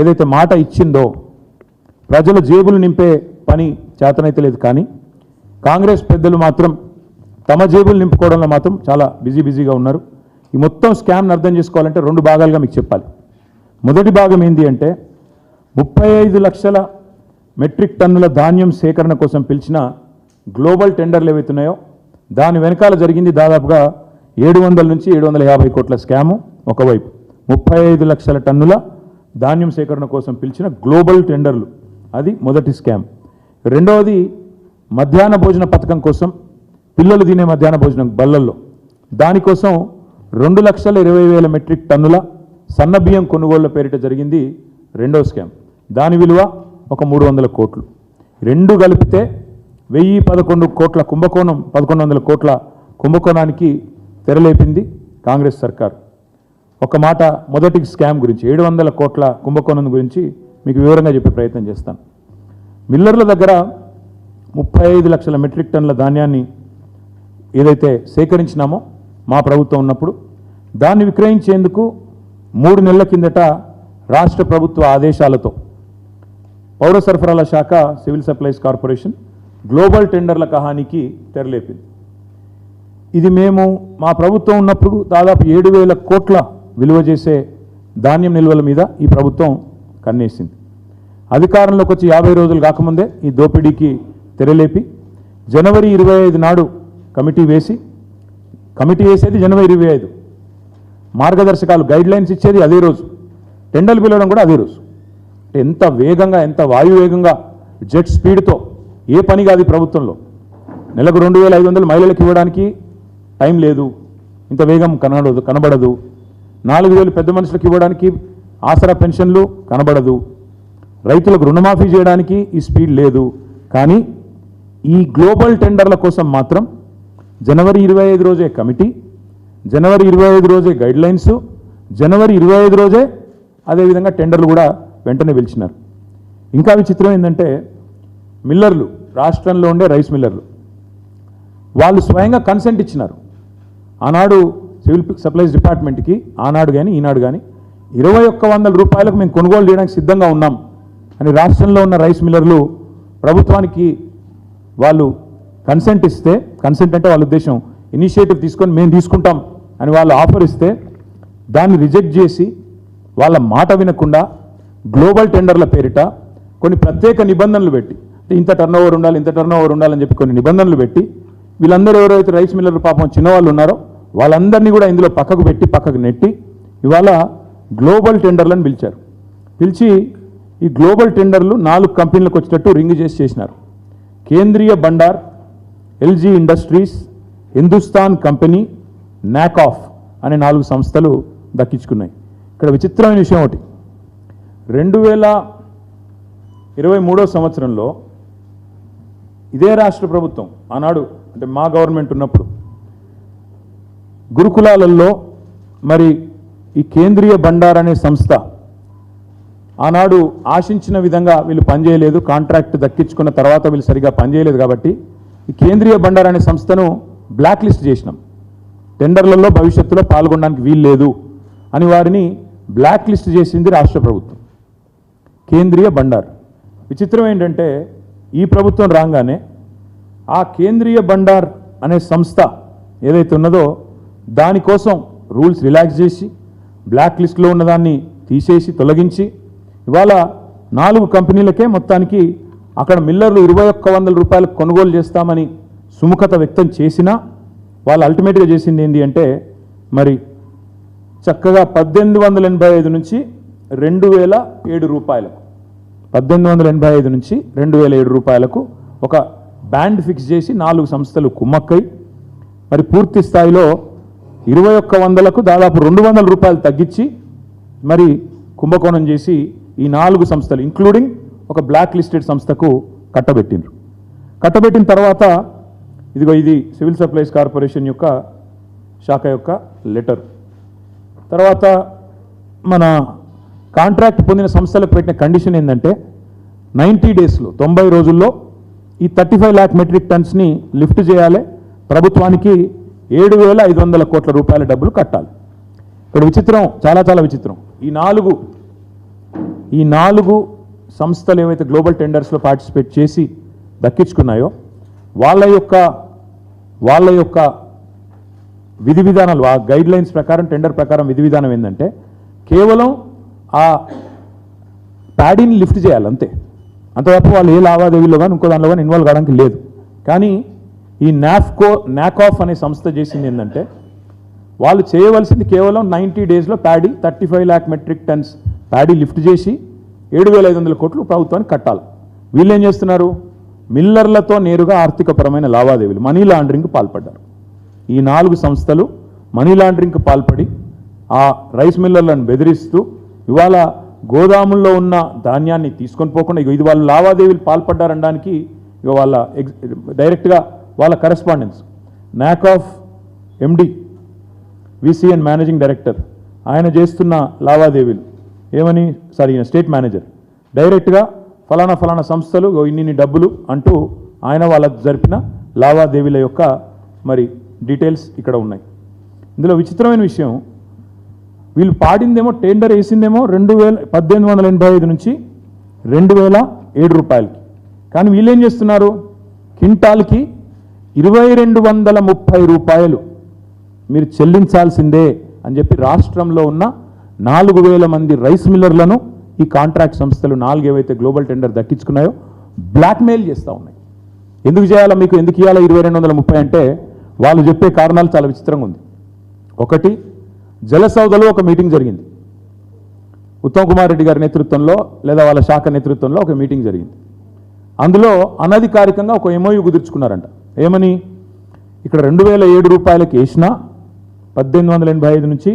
ఏదైతే మాట ఇచ్చిందో ప్రజల జేబులు నింపే పని చేతనైతే లేదు కానీ కాంగ్రెస్ పెద్దలు మాత్రం తమ జేబులు నింపుకోవడంలో మాత్రం చాలా బిజీ బిజీగా ఉన్నారు. ఈ మొత్తం స్కామ్ని అర్థం చేసుకోవాలంటే రెండు భాగాలుగా మీకు చెప్పాలి. మొదటి భాగం ఏంటి అంటే ముప్పై ఐదు లక్షల మెట్రిక్ టన్నుల ధాన్యం సేకరణ కోసం పిలిచిన గ్లోబల్ టెండర్లు ఏవైతున్నాయో దాని వెనకాల జరిగింది దాదాపుగా ఏడు వందల నుంచి ఏడు వందల యాభై కోట్ల స్కాము ఒకవైపు. ముప్పై ఐదు లక్షల టన్నుల ధాన్యం సేకరణ కోసం పిలిచిన గ్లోబల్ టెండర్లు. అది మొదటి స్కామ్. రెండవది మధ్యాహ్న భోజన పథకం కోసం పిల్లలు తినే మధ్యాహ్న భోజనం బల్లల్లో. దానికోసం రెండు లక్షల ఇరవై వేల మెట్రిక్ టన్నుల సన్న బియ్యం కొనుగోళ్ళ పేరిట జరిగింది రెండో స్కామ్. దాని విలువ ఒక మూడు వందల కోట్లు. రెండు కలిపితే వెయ్యి పదకొండు కోట్ల కుంభకోణం పదకొండు వందల కోట్ల కుంభకోణానికి తెరలేపింది కాంగ్రెస్ సర్కార్. ఒక మాట మొదటి స్కామ్ గురించి ఏడు వందల కోట్ల కుంభకోణం గురించి మీకు వివరంగా చెప్పే ప్రయత్నం చేస్తాను. మిల్లర్ల దగ్గర ముప్పై ఐదు లక్షల మెట్రిక్ టన్నుల ధాన్యాన్ని ఏదైతే సేకరించినామో మా ప్రభుత్వం ఉన్నప్పుడు దాన్ని విక్రయించేందుకు మూడు నెలల కిందట రాష్ట్ర ప్రభుత్వ ఆదేశాలతో పౌర సరఫరాల శాఖ సివిల్ సప్లైస్ కార్పొరేషన్ గ్లోబల్ టెండర్ల కహానికి తెరలేపింది. ఇది మేము మా ప్రభుత్వం ఉన్నప్పుడు దాదాపు ఏడు వేల కోట్ల విలువ చేసే ధాన్యం నిల్వల మీద ఈ ప్రభుత్వం కన్నేసింది. అధికారంలోకి వచ్చి యాభై రోజులు కాకముందే ఈ దోపిడీకి తెరలేపి జనవరి ఇరవై ఐదు నాడు కమిటీ వేసి కమిటీ వేసేది జనవరి ఇరవై ఐదు. మార్గదర్శకాలు గైడ్ లైన్స్ ఇచ్చేది అదే రోజు. టెండర్లు పిలవడం కూడా అదే రోజు. అంటే ఎంత వేగంగా ఎంత వాయువేగంగా జెట్ స్పీడ్తో ఏ పని కాదు ప్రభుత్వంలో. నెలకు రెండు వేల ఐదు వందలు మహిళలకు ఇవ్వడానికి టైం లేదు. ఇంత వేగం కనబడదు కనబడదు. నాలుగు వేలు పెద్ద మనుషులకు ఇవ్వడానికి ఆసరా పెన్షన్లు కనబడదు. రైతులకు రుణమాఫీ చేయడానికి ఈ స్పీడ్ లేదు. కానీ ఈ గ్లోబల్ టెండర్ల కోసం మాత్రం జనవరి ఇరవై ఐదు రోజే కమిటీ జనవరి ఇరవై ఐదు రోజే గైడ్ లైన్స్ జనవరి ఇరవై ఐదు రోజే అదేవిధంగా టెండర్లు కూడా వెంటనే పిలిచినారు. ఇంకా విచిత్రం ఏంటంటే మిల్లర్లు రాష్ట్రంలో ఉండే రైస్ మిల్లర్లు వాళ్ళు స్వయంగా కన్సెంట్ ఇచ్చినారు. ఆనాడు సివిల్ సప్లైస్ డిపార్ట్మెంట్కి ఆనాడు కానీ ఈనాడు కానీ ఇరవై ఒక్క వందల రూపాయలకు మేము కొనుగోలు చేయడానికి సిద్ధంగా ఉన్నాం అని రాష్ట్రంలో ఉన్న రైస్ మిల్లర్లు ప్రభుత్వానికి వాళ్ళు కన్సెంట్ ఇస్తే కన్సెంట్ అంటే వాళ్ళ ఉద్దేశం ఇనిషియేటివ్ తీసుకొని మేము తీసుకుంటాం అని వాళ్ళు ఆఫర్ ఇస్తే దాన్ని రిజెక్ట్ చేసి వాళ్ళ మాట వినకుండా గ్లోబల్ టెండర్ల పేరిట కొన్ని ప్రత్యేక నిబంధనలు పెట్టి ఇంత టర్న్ ఓవర్ ఉండాలి ఇంత టర్న్ ఓవర్ ఉండాలని చెప్పి కొన్ని నిబంధనలు పెట్టి వీళ్ళందరూ ఎవరైతే రైస్ మిల్లర్ పాపం చిన్నవాళ్ళు ఉన్నారో వాళ్ళందరినీ కూడా ఇందులో పక్కకు పెట్టి పక్కకు నెట్టి ఇవాళ గ్లోబల్ టెండర్లను పిలిచారు. పిలిచి ఈ గ్లోబల్ టెండర్లు నాలుగు కంపెనీలకు వచ్చేటట్టు రింగ్ చేసి చేసినారు. Kendriya Bhandar LG industries Hindustan company NACOF అనే నాలుగు సంస్థలు దక్కించుకున్నాయి. ఇక్కడ విచిత్రమైన విషయం ఒకటి. రెండు వేల ఇరవై మూడో సంవత్సరంలో ఇదే రాష్ట్ర ప్రభుత్వం ఆనాడు అంటే మా గవర్నమెంట్ ఉన్నప్పుడు గురుకులాలలో మరి ఈ కేంద్రీయ బండార్ అనే సంస్థ ఆనాడు ఆశించిన విధంగా వీళ్ళు పనిచేయలేదు కాంట్రాక్ట్ దక్కించుకున్న తర్వాత వీళ్ళు సరిగా పనిచేయలేదు కాబట్టి ఈ కేంద్రీయ బండార్ అనే సంస్థను బ్లాక్ లిస్ట్ చేసినాం. టెండర్లలో భవిష్యత్తులో పాల్గొనడానికి వీలు లేదు అని వారిని బ్లాక్ లిస్ట్ చేసింది రాష్ట్ర ప్రభుత్వం. కేంద్రీయ బండార్. విచిత్రం ఏంటంటే ఈ ప్రభుత్వం రాగానే ఆ కేంద్రీయ బండార్ అనే సంస్థ ఏదైతే ఉన్నదో దానికోసం రూల్స్ రిలాక్స్ చేసి బ్లాక్ లిస్ట్లో ఉన్నదాన్ని తీసేసి తొలగించి ఇవాళ నాలుగు కంపెనీలకే మొత్తానికి అక్కడ మిల్లర్లు ఇరవై ఒక్క వందల రూపాయలకు కొనుగోలు చేస్తామని సుముఖత వ్యక్తం చేసినా వాళ్ళు అల్టిమేట్గా చేసింది ఏంటి అంటే మరి చక్కగా పద్దెనిమిది వందల ఎనభై ఐదు నుంచి రెండు వేల ఏడు రూపాయలకు పద్దెనిమిది వందల ఎనభై ఐదు నుంచి రెండు వేల ఏడు రూపాయలకు ఒక బ్యాండ్ ఫిక్స్ చేసి నాలుగు సంస్థలు కుమ్మక్కై మరి పూర్తి స్థాయిలో ఇరవై ఒక్క వందలకు దాదాపు రెండు వందల రూపాయలు తగ్గించి మరి కుంభకోణం చేసి ఈ నాలుగు సంస్థలు ఇంక్లూడింగ్ ఒక బ్లాక్ లిస్టెడ్ సంస్థకు కట్టబెట్టిండ్రు. కట్టబెట్టిన తర్వాత ఇదిగో ఇది సివిల్ సప్లైస్ కార్పొరేషన్ యొక్క శాఖ యొక్క లెటర్. తర్వాత మన కాంట్రాక్ట్ పొందిన సంస్థలకు పెట్టిన కండిషన్ ఏంటంటే నైంటీ డేస్లో తొంభై రోజుల్లో ఈ థర్టీ ఫైవ్ ల్యాక్ మెట్రిక్ టన్స్ని లిఫ్ట్ చేయాలి. ప్రభుత్వానికి ఏడు వేల ఐదు వందల కోట్ల రూపాయల డబ్బులు కట్టాలి. ఇక్కడ విచిత్రం చాలా చాలా విచిత్రం. ఈ నాలుగు ఈ నాలుగు సంస్థలు ఏవైతే గ్లోబల్ టెండర్స్లో పార్టిసిపేట్ చేసి దక్కించుకున్నాయో వాళ్ళ యొక్క వాళ్ళ యొక్క విధి విధానాలు ఆ గైడ్ లైన్స్ ప్రకారం టెండర్ ప్రకారం విధి విధానం ఏంటంటే కేవలం ఆ ప్యాడీని లిఫ్ట్ చేయాలి అంతే అంత తప్ప వాళ్ళు ఏ లావాదేవీలో కానీ ఇంకో దానిలో కానీ ఇన్వాల్వ్ కావడానికి లేదు. కానీ ఈ నాఫ్కో నాకాఫ్ అనే సంస్థ చేసింది ఏంటంటే వాళ్ళు చేయవలసింది కేవలం నైంటీ డేస్లో paddy thirty five lakh metric tons paddy lift చేసి ఏడు వేల ఐదు వందల కోట్లు ప్రభుత్వానికి కట్టాలి. వీళ్ళు ఏం చేస్తున్నారు? మిల్లర్లతో నేరుగా ఆర్థికపరమైన లావాదేవీలు మనీ లాండరింగ్కి పాల్పడ్డారు. ఈ నాలుగు సంస్థలు మనీ లాండరింగ్కి పాల్పడి ఆ రైస్ మిల్లర్లను బెదిరిస్తూ ఇవాళ గోదాముల్లో ఉన్న ధాన్యాన్ని తీసుకొని పోకుండా ఇది వాళ్ళు లావాదేవీలు పాల్పడ్డారనడానికి ఇక వాళ్ళ డైరెక్ట్గా వాళ్ళ కరెస్పాండెన్స్ నాక్ ఆఫ్ ఎండి విసిఎన్ మేనేజింగ్ డైరెక్టర్ ఆయన చేస్తున్న లావాదేవీలు. ఏమని? సారీ ఈయన స్టేట్ మేనేజర్ డైరెక్ట్గా ఫలానా ఫలానా సంస్థలు ఇన్ని ఇన్ని డబ్బులు అంటూ ఆయన వాళ్ళకు జరిపిన లావాదేవీల యొక్క మరి డీటెయిల్స్ ఇక్కడ ఉన్నాయి. ఇందులో విచిత్రమైన విషయం. వీళ్ళు పాడిందేమో టెండర్ వేసిందేమో రెండు వేల పద్దెనిమిది వందల ఎనభై ఐదు నుంచి రెండు వేల ఏడు రూపాయలకి. కానీ వీళ్ళు ఏం చేస్తున్నారు? కింటాల్కి ఇరవై రెండు వందల ముప్పై రూపాయలు మీరు చెల్లించాల్సిందే అని చెప్పి రాష్ట్రంలో ఉన్న నాలుగు వేల మంది రైస్ మిల్లర్లను ఈ కాంట్రాక్ట్ సంస్థలు నాలుగు ఏవైతే గ్లోబల్ టెండర్ దక్కించుకున్నాయో బ్లాక్మెయిల్ చేస్తూ ఉన్నాయి. ఎందుకు చేయాలా మీకు? ఎందుకు ఇవ్వాలా ఇరవై రెండు వందల ముప్పై అంటే వాళ్ళు చెప్పే కారణాలు చాలా విచిత్రంగా ఉంది. ఒకటి జలసౌదలో ఒక మీటింగ్ జరిగింది. ఉత్తమ్ కుమార్ రెడ్డి గారి నేతృత్వంలో లేదా వాళ్ళ శాఖ నేతృత్వంలో ఒక మీటింగ్ జరిగింది. అందులో అనధికారికంగా ఒక ఎంఓయూ కుదుర్చుకున్నారంట. ఏమని? ఇక్కడ రెండు వేల ఏడు రూపాయలకి వేసినా పద్దెనిమిది వందల ఎనభై ఐదు నుంచి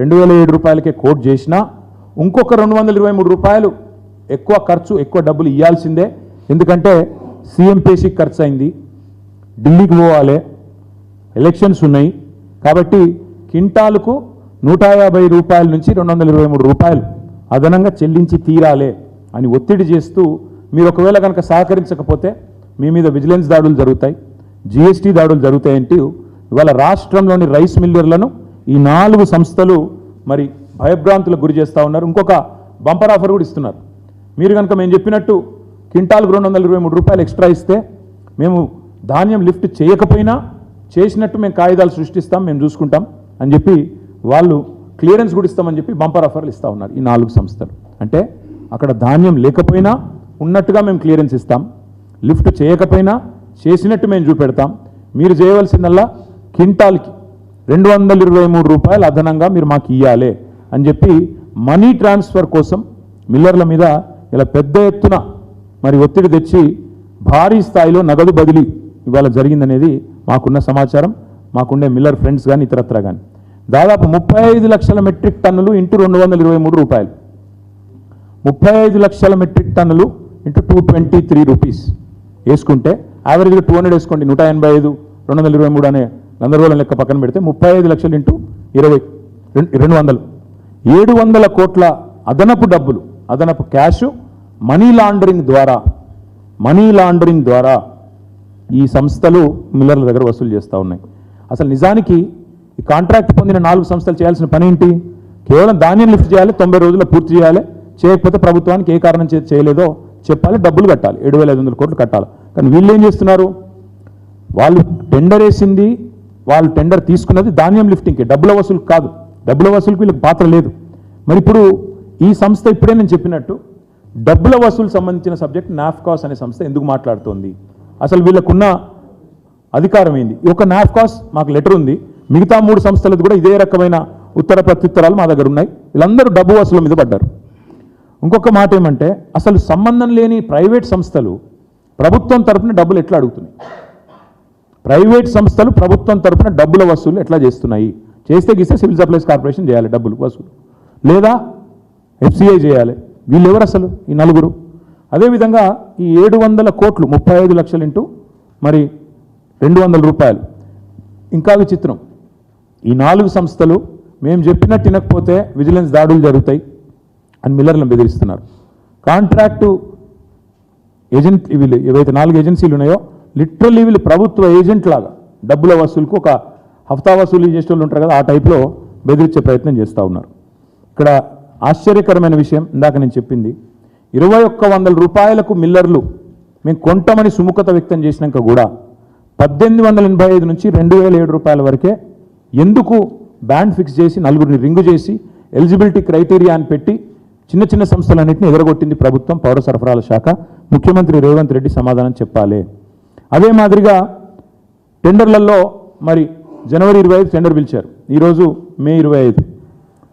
రెండు వేల ఏడు రూపాయలకే కోట్ చేసినా ఇంకొక రెండు వందల ఇరవై మూడు రూపాయలు ఎక్కువ ఖర్చు ఎక్కువ డబ్బులు ఇవ్వాల్సిందే ఎందుకంటే సీఎం పేషికి ఖర్చు అయింది ఢిల్లీకి పోవాలి. ఎలక్షన్స్ ఉన్నాయి. కాబట్టి కింటాలకు నూట యాభై రూపాయల నుంచి రెండు వందల ఇరవై మూడు రూపాయలు అదనంగా చెల్లించి తీరాలే అని ఒత్తిడి చేస్తూ మీరు ఒకవేళ కనుక సహకరించకపోతే మీ మీద విజిలెన్స్ దాడులు జరుగుతాయి. జిఎస్టీ దాడులు జరుగుతాయంటూ ఇవాళ రాష్ట్రంలోని రైస్ మిల్లర్లను ఈ నాలుగు సంస్థలు మరి భయభ్రాంతులకు గురి చేస్తూ ఉన్నారు. ఇంకొక బంపర్ ఆఫర్ కూడా ఇస్తున్నారు. మీరు కనుక మేము చెప్పినట్టు క్వింటాల్కు రెండు వందల ఇరవై మూడు రూపాయలు ఎక్స్ట్రా ఇస్తే మేము ధాన్యం లిఫ్ట్ చేయకపోయినా చేసినట్టు మేము కాగితాలు సృష్టిస్తాం మేము చూసుకుంటాం అని చెప్పి వాళ్ళు క్లియరెన్స్ కూడా ఇస్తామని చెప్పి బంపర్ ఆఫర్లు ఇస్తూ ఉన్నారు ఈ నాలుగు సంస్థలు. అంటే అక్కడ ధాన్యం లేకపోయినా ఉన్నట్టుగా మేము క్లియరెన్స్ ఇస్తాం. లిఫ్ట్ చేయకపోయినా చేసినట్టు మేము చూపెడతాం. మీరు చేయవలసిందల్లా కింటాల్కి రెండు వందల ఇరవై మూడు రూపాయలు అదనంగా మీరు మాకు ఇవ్వాలి అని చెప్పి మనీ ట్రాన్స్ఫర్ కోసం మిల్లర్ల మీద ఇలా పెద్ద ఎత్తున మరి ఒత్తిడి తెచ్చి భారీ స్థాయిలో నగదు బదిలీ ఇవాళ జరిగిందనేది మాకున్న సమాచారం. మాకుండే మిల్లర్ ఫ్రెండ్స్ కానీ ఇతరత్ర కానీ దాదాపు ముప్పై ఐదు లక్షల మెట్రిక్ టన్నులు ఇంటూ రెండు వందల ఇరవై మూడు రూపాయలు. ముప్పై ఐదు లక్షల మెట్రిక్ టన్నులు into two twenty three rupees వేసుకుంటే యావరేజ్గా టూ హండ్రెడ్ వేసుకోండి నూట ఎనభై ఐదు రెండు వందల ఇరవై మూడు అనే గందరగోళం లెక్క పక్కన పెడితే ముప్పై ఐదు లక్షలు ఇంటూ ఇరవై రెండు రెండు వందలు. ఏడు వందల కోట్ల అదనపు డబ్బులు అదనపు క్యాష్ మనీ లాండరింగ్ ద్వారా మనీ లాండరింగ్ ద్వారా ఈ సంస్థలు మిల్లర్ల దగ్గర వసూలు చేస్తూ ఉన్నాయి. అసలు నిజానికి ఈ కాంట్రాక్ట్ పొందిన నాలుగు సంస్థలు చేయాల్సిన పని ఏంటి? కేవలం ధాన్యం లిఫ్ట్ చేయాలి తొంభై రోజుల్లో పూర్తి చేయాలి చేయకపోతే ప్రభుత్వానికి ఏ కారణం చేయలేదో చెప్పాలి డబ్బులు కట్టాలి. ఏడు వేల ఐదు వందల కోట్లు కట్టాలి. కానీ వీళ్ళు ఏం చేస్తున్నారు? వాళ్ళు టెండర్ వేసింది వాళ్ళు టెండర్ తీసుకున్నది ధాన్యం లిఫ్టింగ్కి డబ్బుల వసూలు కాదు. డబ్బుల వసూలుకి వీళ్ళకి పాత్ర లేదు. మరి ఇప్పుడు ఈ సంస్థ ఇప్పుడే నేను చెప్పినట్టు డబ్బుల వసూలు సంబంధించిన సబ్జెక్ట్ నాఫ్కాస్ అనే సంస్థ ఎందుకు మాట్లాడుతోంది? అసలు వీళ్ళకున్న అధికారం ఏంది? ఒక నాఫ్కాస్ మాకు లెటర్ ఉంది. మిగతా మూడు సంస్థలది కూడా ఇదే రకమైన ఉత్తర ప్రత్యుత్తరాలు మా దగ్గర ఉన్నాయి. వీళ్ళందరూ డబ్బు వసూలు మీద పడ్డారు. ఇంకొక మాట ఏమంటే అసలు సంబంధం లేని ప్రైవేట్ సంస్థలు ప్రభుత్వం తరపున డబ్బులు ఎట్లా అడుగుతున్నాయి? ప్రైవేట్ సంస్థలు ప్రభుత్వం తరపున డబ్బుల వసూలు ఎట్లా చేస్తున్నాయి? చేస్తే గీస్తే సివిల్ సప్లైస్ కార్పొరేషన్ చేయాలి డబ్బులు వసూలు. లేదా ఎఫ్సిఐ చేయాలి. వీళ్ళు ఎవరు అసలు ఈ నలుగురు? అదేవిధంగా ఈ ఏడు వందల కోట్లు ముప్పై ఐదు లక్షలు ఇంటూ మరి రెండు వందల రూపాయలు. ఇంకా విచిత్రం. ఈ నాలుగు సంస్థలు మేము చెప్పినట్టు వినకపోతే విజిలెన్స్ దాడులు జరుగుతాయి అని మిల్లర్లను బెదిరిస్తున్నారు. కాంట్రాక్టు ఏజెంట్ వీళ్ళు ఏవైతే నాలుగు ఏజెన్సీలు ఉన్నాయో లిటరల్లీ వీళ్ళు ప్రభుత్వ ఏజెంట్ లాగా డబ్బుల వసూలుకు ఒక హఫ్తా వసూలు చేసే వాళ్ళు ఉంటారు కదా ఆ టైప్లో బెదిరించే ప్రయత్నం చేస్తూ ఉన్నారు. ఇక్కడ ఆశ్చర్యకరమైన విషయం ఇందాక నేను చెప్పింది. ఇరవై ఒక్క వందల రూపాయలకు మిల్లర్లు మేము కొంటామని సుముఖత వ్యక్తం చేసినాక కూడా పద్దెనిమిది వందల ఎనభై ఐదు నుంచి రెండు వేల ఏడు రూపాయల వరకే ఎందుకు బ్యాండ్ ఫిక్స్ చేసి నలుగురిని రింగు చేసి ఎలిజిబిలిటీ క్రైటీరియా అని పెట్టి చిన్న చిన్న సంస్థలన్నింటినీ ఎదరగొట్టింది ప్రభుత్వం పౌర సరఫరాల శాఖ. ముఖ్యమంత్రి రేవంత్ రెడ్డి సమాధానం చెప్పాలి. అదే మాదిరిగా టెండర్లలో మరి జనవరి ఇరవై ఐదు టెండర్ పిలిచారు. ఈరోజు మే ఇరవై ఐదు.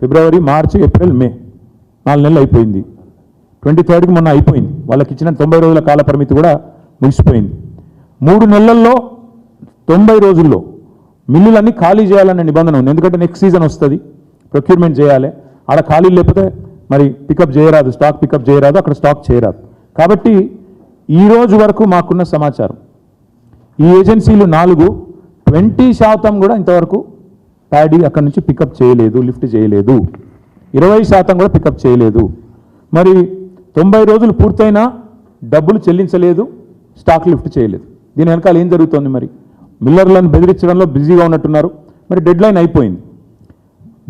ఫిబ్రవరి మార్చి ఏప్రిల్ మే. నాలుగు నెలలు అయిపోయింది. ట్వంటీ థర్డ్కి మొన్న అయిపోయింది. వాళ్ళకి ఇచ్చిన తొంభై రోజుల కాల పరిమితి కూడా ముగిసిపోయింది. మూడు నెలల్లో తొంభై రోజుల్లో మిల్లులన్నీ ఖాళీ చేయాలనే నిబంధన ఉంది. ఎందుకంటే నెక్స్ట్ సీజన్ వస్తుంది. ప్రొక్యూర్మెంట్ చేయాలి. ఆడ ఖాళీ లేకపోతే మరి పికప్ చేయరాదు. స్టాక్ పికప్ చేయరాదు. అక్కడ స్టాక్ చేయరాదు. కాబట్టి ఈ రోజు వరకు మాకున్న సమాచారం. ఈ ఏజెన్సీలు నాలుగు ట్వంటీ శాతం కూడా ఇంతవరకు ప్యాడీ అక్కడి నుంచి పికప్ చేయలేదు లిఫ్ట్ చేయలేదు. ఇరవై శాతం కూడా పికప్ చేయలేదు. మరి తొంభై రోజులు పూర్తయినా డబ్బులు చెల్లించలేదు స్టాక్ లిఫ్ట్ చేయలేదు. దీని వెనకాల ఏం జరుగుతోంది మరి? మిల్లర్లను బెదిరించడంలో బిజీగా ఉన్నట్టున్నారు. మరి డెడ్ లైన్ అయిపోయింది.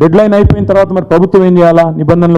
డెడ్ లైన్ అయిపోయిన తర్వాత మరి ప్రభుత్వం ఏం చేయాలా? నిబంధనలు